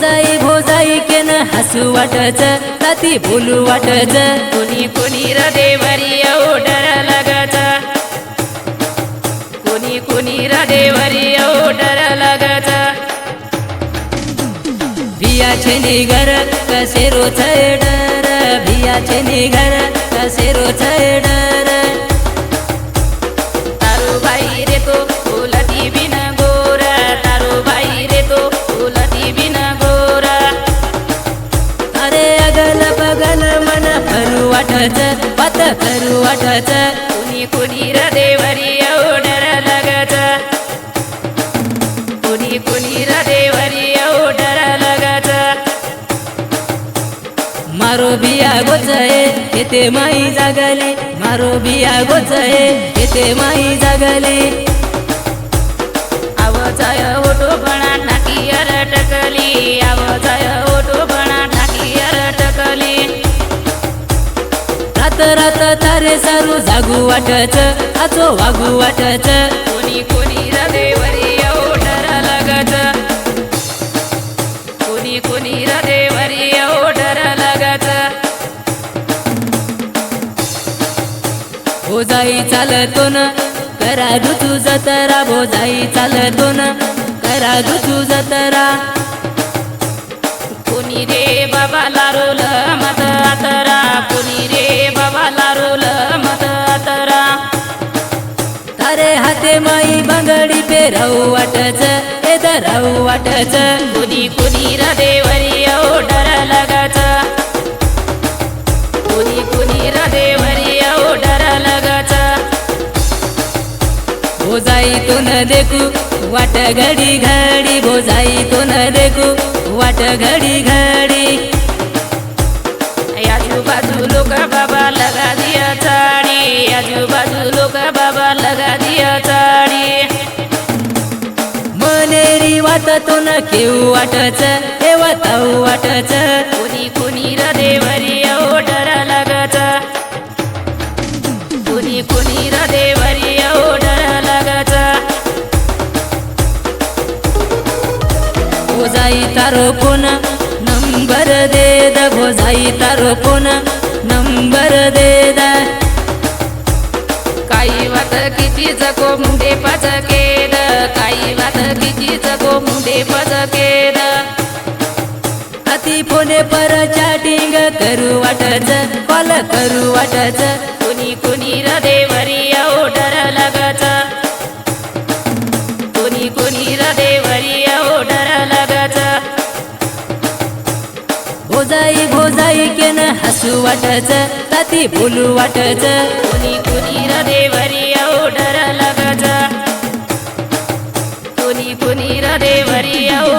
भोजाई भोजाई केन हसू वाटच ताती बोलू वाटच. कोणी कोणी हृदयवरी डर लगच. कोणी कोणी हृदयवरी डर लगच. भियाचे निगर कसे रोच डर भियाचे निगर कसे रोच डर वाटच पत करू वाटच कोणी कोणी हृदयवरी डर लगच कुणी कोणी हृदयवरी डर लगत मारो बिया गोचये येते माई जागली. मारो बिया गोचये येते माई जागली. आवाजाय ओटो सारू जागू वाटच आचो वागू वाटच कोणी कोणी हृदयवरी डर लगत कोणी कोणी हृदयवरी डर लगत भोजाई चालतो न करा दुचू जतरा भोजाई चालतो न करा दुचू जतरा. कोणी रे बाबा लारोल मत आतरा कोणी राहू वाटच हे राहू वाटच. कुणी कोणी कोणी हृदयवरी डर लगाच. कुणी कोणी कोणी हृदयवरी डर लगाच. भोजाई तो न देखू वाट घडी घडी. भोजाई तो न देखू वाट घडी घडी. मनेरी वाट वाटच न केऊ वाटच. कुणी वाताऊ वाटच कोणी कोणी हृदयवरी कुणी कुणी र देवरी हृदयवरी डर लगत. भोजाई तारो कोण नंबर दे द भोजाई तारो कोण नंबर दे द काही वात किती जगो मुंडे पाच जको मुंडे अति फोने पर चॅटिंग करू वाटच कॉल करू वाटच. कुणी कोणी हृदयवरी डर लगत कुणी कोणी हृदयवरी डर लगत भोजाई भोजाई केन हसू वाटच ताती बोलू वाटच. कोणी Yeah.